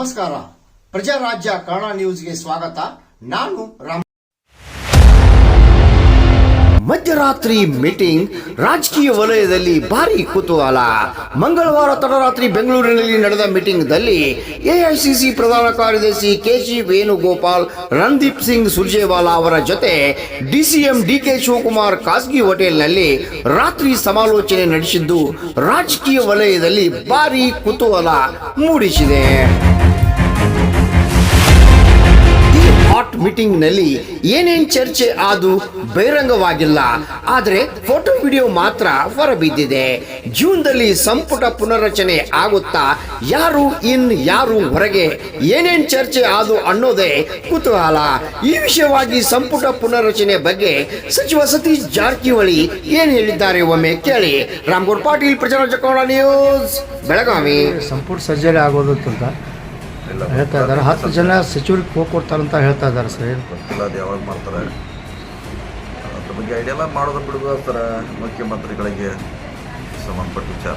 ನಮಸ್ಕಾರ. ಪ್ರಜಾರಾಜ್ಯ ಕನ್ನಡ ನ್ಯೂಸ್ಗೆ ಸ್ವಾಗತ. ನಾನು ರಾಮ್ ಮಧ್ಯರಾತ್ರಿ ಮೀಟಿಂಗ್, ರಾಜಕೀಯ ವಲಯದಲ್ಲಿ ಭಾರಿ ಕುತೂಹಲ. ಮಂಗಳವಾರ ತಡರಾತ್ರಿ ಬೆಂಗಳೂರಿನಲ್ಲಿ ನಡೆದ ಮೀಟಿಂಗ್ದಲ್ಲಿ ಎಐಸಿಸಿ ಪ್ರಧಾನ ಕಾರ್ಯದರ್ಶಿ ಕೆಸಿ ವೇಣುಗೋಪಾಲ್, ರಣದೀಪ್ ಸಿಂಗ್ ಸುರ್ಜೇವಾಲಾ ಅವರ ಜೊತೆ ಡಿಸಿಎಂ ಡಿಕೆ ಶಿವಕುಮಾರ್ ಖಾಸಗಿ ಹೋಟೆಲ್ನಲ್ಲಿ ರಾತ್ರಿ ಸಮಾಲೋಚನೆ ನಡೆಸಿದ್ದು ರಾಜಕೀಯ ವಲಯದಲ್ಲಿ ಭಾರಿ ಕುತೂಹಲ ಮೂಡಿಸಿದೆ. ಹಾಟ್ ಮೀಟಿಂಗ್ನಲ್ಲಿ ಏನೇನ್ ಚರ್ಚೆ ಆದು ಬಹಿರಂಗವಾಗಿಲ್ಲ. ಆದರೆ ಫೋಟೋ ವಿಡಿಯೋ ಮಾತ್ರ ಹೊರಬಿದ್ದಿದೆ. ಜೂನ್ದಲ್ಲಿ ಸಂಪುಟ ಪುನರ್ರಚನೆ ಆಗುತ್ತಾ ಯಾರು ಇನ್, ಯಾರು ಹೊರಗೆ, ಏನೇನ್ ಚರ್ಚೆ ಆದು ಅನ್ನೋದೇ ಕುತೂಹಲ. ಈ ವಿಷಯವಾಗಿ ಸಂಪುಟ ಪುನರ್ರಚನೆ ಬಗ್ಗೆ ಸಚಿವ ಸತೀಶ್ ಜಾರಕಿಹೊಳಿ ಏನು ಹೇಳಿದ್ದಾರೆ ಒಮ್ಮೆ ಕೇಳಿ. ರಾಮ್ಗೌಡ್ ಪಾಟೀಲ್ ಪ್ರಚಾರ ನ್ಯೂಸ್, ಬೆಳಗಾವಿ. ಸಂಪುಟ ಸರ್ಜರಿ ಆಗೋದು ಅಂತ ಇಲ್ಲ ಹೇಳ್ತಾ ಇದ್ದಾರೆ. ಹತ್ತು ಜನ ಸಚಿವರಿಗೆ ಹೋಗಿ ಕೊಡ್ತಾರಂತ ಹೇಳ್ತಾ ಇದ್ದಾರೆ ಸರ್ ಗೊತ್ತಿಲ್ಲ ಅದು ಯಾವಾಗ ಮಾಡ್ತಾರೆ? ಅದ್ರ ಬಗ್ಗೆ ಐಡಿಯಾ ಎಲ್ಲ ಮಾಡೋದು ಬಿಡುವ ಸರ ಮುಖ್ಯಮಂತ್ರಿಗಳಿಗೆ ಸಂಬಂಧಪಟ್ಟ ವಿಚಾರ.